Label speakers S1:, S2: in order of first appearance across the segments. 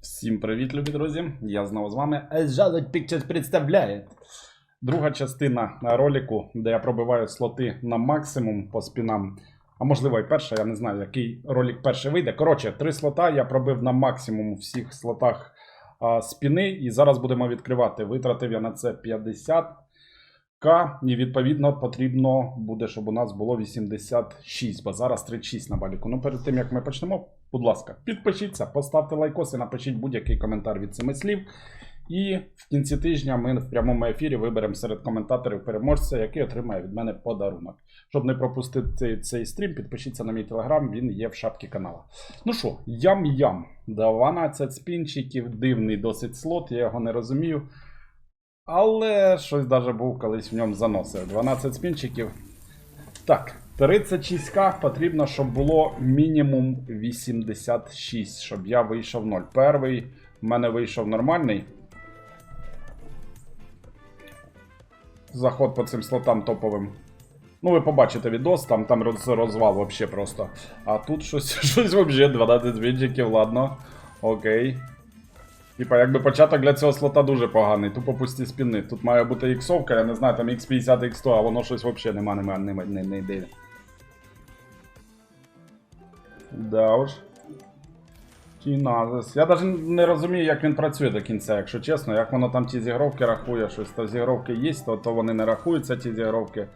S1: Всім привіт, любі друзі! Я знову з вами. Жалоть Pictures представляє. Друга частина ролику, де я пробиваю слоти на максимум по спінам. А можливо і перша, я не знаю, який ролик перший вийде. Коротше, три слота я пробив на максимум у всіх слотах а, спіни. І зараз будемо відкривати. Витратив я на це 50 к. І відповідно потрібно буде, щоб у нас було 86, бо зараз 36 на баліку. Ну перед тим як ми почнемо, будь ласка, підпишіться, поставте лайкос і напишіть будь-який коментар від цими слів. І в кінці тижня ми в прямому ефірі виберемо серед коментаторів переможця, який отримає від мене подарунок. Щоб не пропустити цей стрім, підпишіться на мій телеграм, він є в шапці канала. Ну що, ям-ям. 12 спінчиків, дивний досить слот, я його не розумію. Але щось даже був колись в ньому заносив. 12 спінчиків. Так, 36к потрібно, щоб було мінімум 86, щоб я вийшов 0. Перший в мене вийшов нормальний. Заход по цим слотам топовим. Ну, ви побачите відос, там, там роз, розвал вообще просто. А тут щось, щось вообще 12 спінчиків, ладно. Окей. Типа, якби початок для цього слота дуже поганий, тупо пусті спіни. Тут має бути іксовка, я не знаю, там X50, X100, а воно щось взагалі нема, нема, нема, не, не йде. Да уж. Кіназис. Я навіть не розумію, як він працює до кінця, якщо чесно. Як воно там ті зігровки рахує, щось то зігровки є, то, то вони не рахуються, ті зігровки.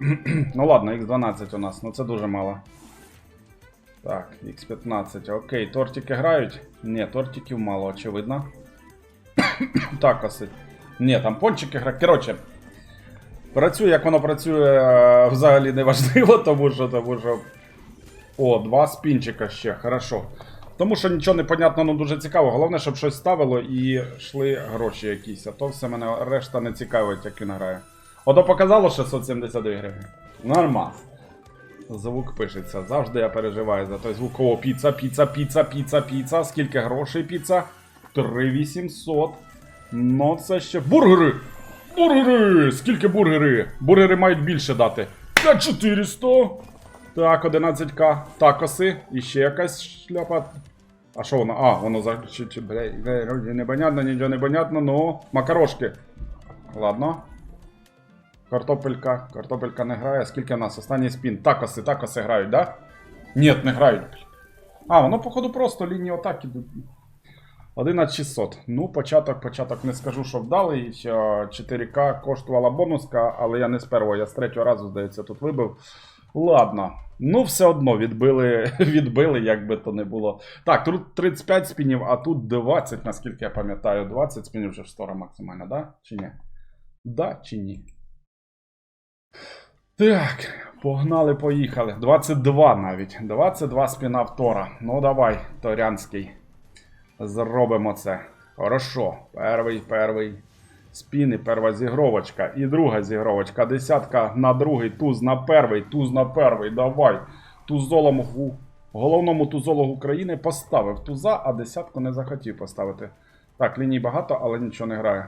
S1: ну ладно, X12 у нас, ну це дуже мало. Так, X15. Окей, тортики грають? Ні, тортиків мало, очевидно. Такоси. Ні, там пончики грають. Коротше. Працює, як воно працює, е, взагалі не важливо, тому що, тому що. О, два спінчика ще, хорошо. Тому що нічого не понятно, ну дуже цікаво. Головне, щоб щось ставило і йшли гроші якісь. А то все мене решта не цікавить, як він грає. Ото показало 672 гривні. Нормас. Звук пишеться. Завжди я переживаю за той звук. О, піца, піца, піца, піца, піца. Скільки грошей піца? 3800. Ну, це ще. Бургери! Бургери! Скільки бургери? Бургери мають більше дати. 5400. Так, 11к. Такоси. І ще якась шляпа. А що воно? А, воно за. Бля, непонятно, нічого не понятно, ну. Макарошки. Ладно. Картопелька. Картопелька не грає. Скільки в нас? Останній спін. Такоси, такоси грають, да? Ні, не грають. А, воно, походу, просто лінії ідуть. 11600. Ну, початок, початок не скажу, що вдалий. 4К коштувала бонуска, але я не з першого, я з третього разу, здається, тут вибив. Ладно. Ну, все одно відбили, відбили, як би то не було. Так, тут 35 спінів, а тут 20, наскільки я пам'ятаю. 20 спінів вже в стора максимально, да? Чи ні? Да чи ні? Так, погнали, поїхали. 22 навіть. 22 спіна в Тора. Ну давай, Торянський. Зробимо це. Хорошо. Перший, перший. Спіни, перша зігровочка. І друга зігровочка. Десятка на другий, туз на перший, туз на перший. Давай. Тузолому головному тузологу України поставив туза, а десятку не захотів поставити. Так, ліній багато, але нічого не грає.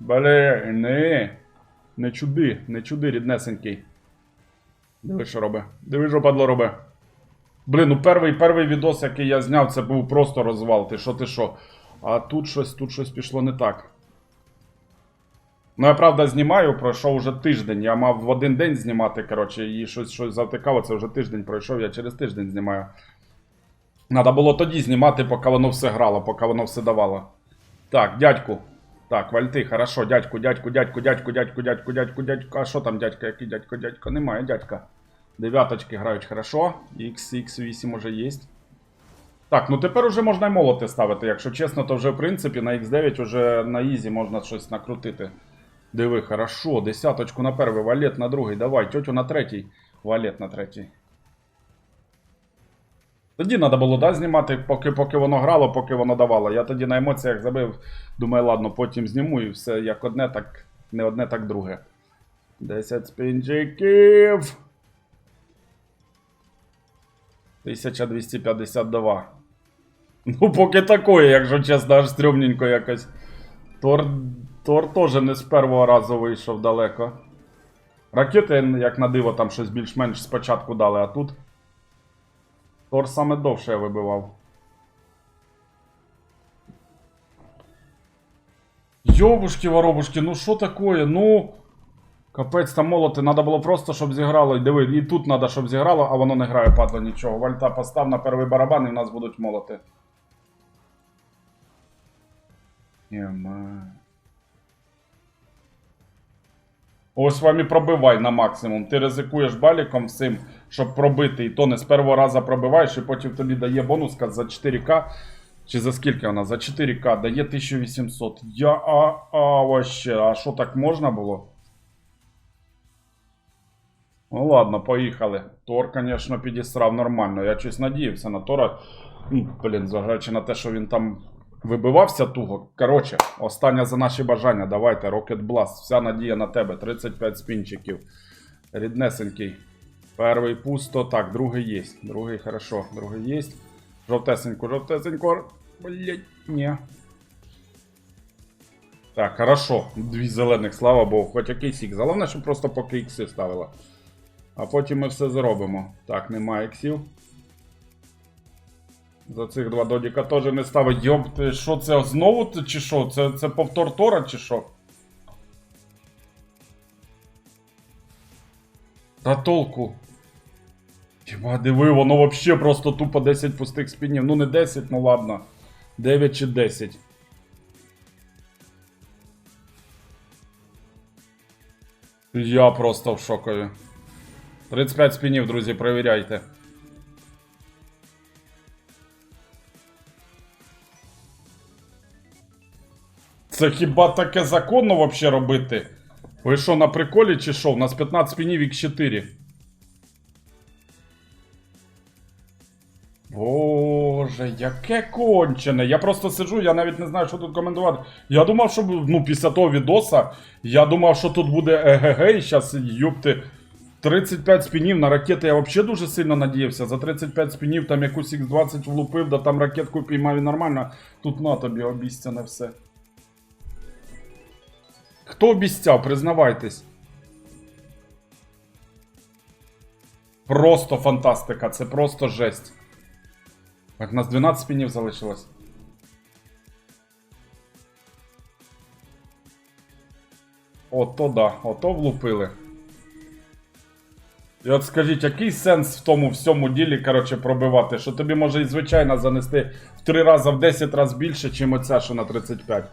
S1: Бле, не. Не чуди, не чуди, ріднесенький. Диви, що робить. Диви, що падло робить. Блін, ну перший, перший відос, який я зняв, це був просто розвал. Ти що, ти що? А тут щось, тут щось пішло не так. Ну, я правда знімаю, пройшов вже тиждень. Я мав в один день знімати, коротше, і щось, щось завтикало, це вже тиждень пройшов, я через тиждень знімаю. Надо було тоді знімати, поки воно все грало, поки воно все давало. Так, дядьку. Так, вальти, хорошо, дядьку, дядьку, дядьку, дядьку, дядьку, дядьку, дядьку, дядьку. А що там дядька, який дядько, дядько? Немає дядька. Дев'яточки грають хорошо. X, X8 уже є. Так, ну тепер уже можна й молоти ставити. Якщо чесно, то вже в принципі на X9 уже на Ізі можна щось накрутити. Диви, хорошо, десяточку на перший, валет на другий, давай, тьотю на третій, валет на третій. Тоді треба було да, знімати, поки, поки воно грало, поки воно давало. Я тоді на емоціях забив, думаю, ладно, потім зніму і все як одне, так не одне, так друге. 10 спінчиків. 1252. Ну, поки такое, якщо чесно, аж стрьомненько якось. Тор, Тор теж не з першого разу вийшов далеко. Ракети, як на диво, там щось більш-менш спочатку дали, а тут. Тор саме довше я вибивав. Йобушки, воробушки, ну що такое? Ну. Капець там молоти, треба було просто, щоб зіграло. Диви, і тут треба, щоб зіграло, а воно не грає, падло нічого. Вальта постав на перший барабан і в нас будуть молоти. Єма. Ось вам і пробивай на максимум. Ти ризикуєш баліком всім, щоб пробити, і то не з першого разу пробиваєш, і потім тобі дає бонуска за 4К. Чи за скільки вона? За 4К дає 1800. Я а, а вообще, а що так можна було? Ну ладно, поїхали. Тор, звісно, підісрав нормально. Я щось надіявся на Тора. Ну, Блін, зважаючи на те, що він там вибивався туго. Коротше, останнє за наші бажання. Давайте, Rocket Blast. Вся надія на тебе. 35 спінчиків. Ріднесенький. Перший пусто. Так, другий є. Другий хорошо. Другий є. Жовтесенько, жовтесенько. Блять, ні. Так, хорошо. Дві зелених, слава Богу. Хоч якийсь ікс. Головне, щоб просто поки ікси ставила. А потім ми все зробимо. Так, немає іксів. За цих два додіка теж не ставить. Йоб, що це знову чи що? Це, це повтор Тора чи що? Та толку. Хіба диви, воно вообще просто тупо 10 пустих спінів. Ну не 10, ну ладно. 9 чи 10. Я просто в шокові. 35 спінів, друзі, перевіряйте. Це хіба таке законно вообще робити? Ви що, на приколі чи що? У нас 15 спінів X4. Боже, яке кончене. Я просто сиджу, я навіть не знаю, що тут коментувати. Я думав, що ну, після того відоса, я думав, що тут буде ЕГГ, і зараз, юпти, 35 спінів на ракети я взагалі дуже сильно надіявся. За 35 спінів там якусь X20 влупив, да там ракетку піймав і нормально. Тут на тобі обіцяне все. Хто обіцяв, признавайтесь. Просто фантастика, це просто жесть. Так, у нас 12 спінів залишилось. Ото да, ото влупили. І от скажіть, який сенс в тому всьому ділі, коротше, пробивати? Що тобі може і звичайно занести в 3 рази, в 10 разів більше, чим оця, що на 35.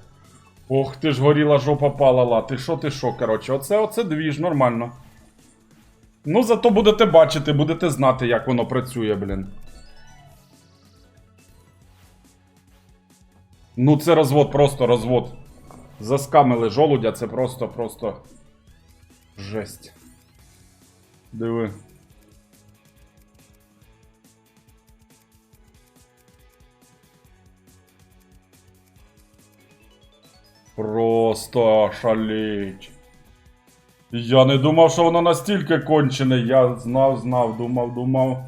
S1: Ох, ти ж горіла жопа палала. Ти що, ти що, коротше, оце, оце двіж, нормально. Ну, зато будете бачити, будете знати, як воно працює, блін. Ну, це розвод, просто розвод. Заскамили жолудя, це просто, просто. Жесть. Диви. Просто шаліть. Я не думав, що воно настільки кончене. Я знав, знав, думав, думав.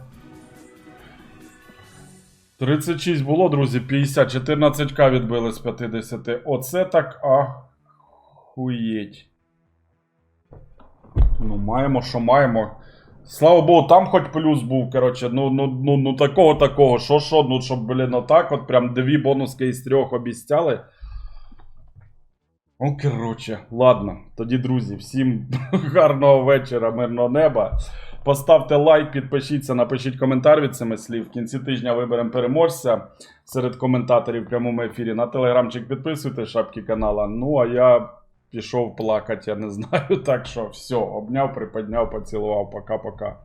S1: 36 було, друзі, 50, 14к відбили з 50. Оце так ахуєть. Ну, маємо, що маємо. Слава Богу, там хоч плюс був, коротше, ну, ну, ну, ну такого такого. Що, що, ну, щоб, блін, отак, от прям дві бонуски із трьох обіцяли. Ну, коротше, ладно. Тоді, друзі, всім гарного вечора, мирного неба. Поставте лайк, підпишіться, напишіть коментар від цими слів. В кінці тижня виберемо переможця серед коментаторів в прямому ефірі. На телеграмчик підписуйтесь, шапки канала. Ну, а я пішов плакати, я не знаю. Так що все, обняв, приподняв, поцілував. Пока-пока.